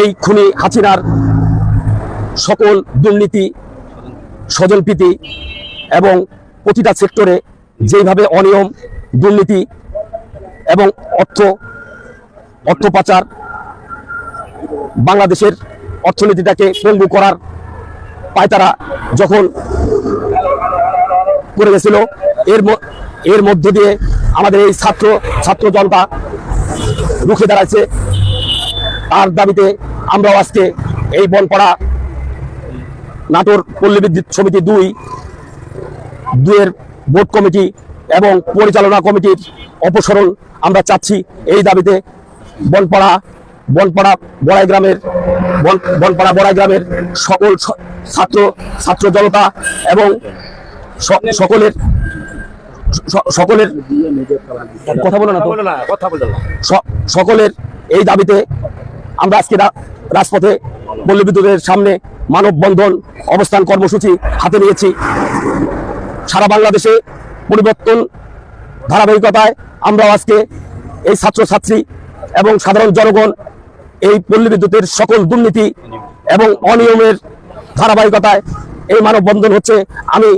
এই খুনি হাসিনার সকল দুর্নীতি, স্বজনপ্রীতি এবং প্রতিটা সেক্টরে যেভাবে অনিয়ম, দুর্নীতি এবং অর্থ অর্থ পাচার বাংলাদেশের অর্থনীতিটাকে পঙ্গু করার পায়তারা যখন করে গেছিল, এর এর মধ্য দিয়ে আমাদের এই ছাত্র ছাত্র জনতা রুখে দাঁড়াচ্ছে তার দাবিতে আমরাও আজকে এই বনপাড়া নাটোর পল্লী বিদ্যুৎ সমিতি দুই দুয়ের বোর্ড কমিটি এবং পরিচালনা কমিটির অপসরণ আমরা চাচ্ছি। এই দাবিতে বনপাড়া বনপাড়া বড়াই গ্রামের বন- বনপাড়া বড়াই গ্রামের সকল ছাত্র ছাত্র জনতা এবং সকলের সকলের কথা বলো না তো। বলো না কথা বলো না। সকলের এই দাবিতে আমরা আজকে রাজপথে পল্লী বিদ্যুতের সামনে মানববন্ধন অবস্থান কর্মসূচি হাতে নিয়েছি। সারা বাংলাদেশে পরিবর্তন ধারাবাহিকতায় আমরাও আজকে এই ছাত্রছাত্রী এবং সাধারণ জনগণ এই পল্লী বিদ্যুতের সকল দুর্নীতি এবং অনিয়মের ধারাবাহিকতায় এই মানববন্ধন হচ্ছে। আমি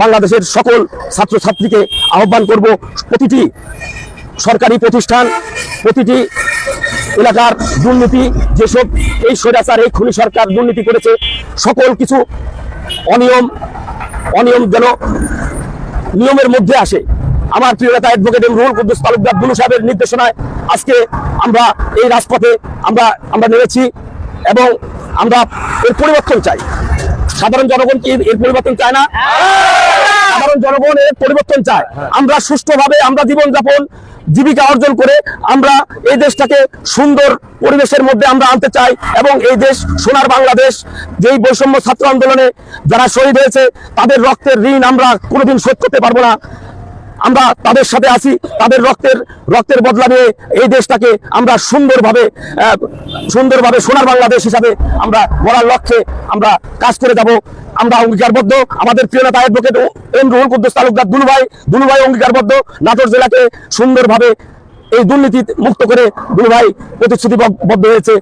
বাংলাদেশের সকল ছাত্রছাত্রীকে আহ্বান করব, প্রতিটি সরকারি প্রতিষ্ঠান, প্রতিটি এলাকার দুর্নীতি যেসব, এই স্বৈরাচার, এই খুনি সরকার দুর্নীতি করেছে, সকল কিছু অনিয়ম অনিয়ম যেন নিয়মের মধ্যে আসে। আমার প্রিয় নেতা অ্যাডভোকেট এম রুহুল কুদ্দুস তালুকদার দুলু সাহেবের নির্দেশনায় আজকে আমরা এই রাজপথে আমরা আমরা নেমেছি এবং আমরা এর পরিবর্তন চাই। সাধারণ জনগণ কি এর পরিবর্তন চায় না? সাধারণ জনগণ এর পরিবর্তন চায়। আমরা সুষ্ঠুভাবে আমরা জীবনযাপন, জীবিকা অর্জন করে আমরা এই দেশটাকে সুন্দর পরিবেশের মধ্যে আমরা আনতে চাই এবং এই দেশ সোনার বাংলাদেশ, যেই বৈষম্য ছাত্র আন্দোলনে যারা শহীদ হয়েছে, তাদের রক্তের ঋণ আমরা কোনোদিন শোধ করতে পারব না। আমরা তাদের সাথে আছি, তাদের রক্তের রক্তের বদলা নিয়ে এই দেশটাকে আমরা সুন্দরভাবে সুন্দরভাবে সোনার বাংলাদেশ হিসাবে আমরা গড়ার লক্ষ্যে আমরা কাজ করে যাব। আমরা অঙ্গীকারবদ্ধ। আমাদের প্রিয় নেতা অ্যাডভোকেট এম রুহুল কুদ্দুস তালুকদার দুলুভাই দুলুভাই অঙ্গীকারবদ্ধ। নাটোর জেলাকে সুন্দরভাবে এই দুর্নীতি মুক্ত করে দুলুভাই প্রতিশ্রুতিবদ্ধ হয়েছে।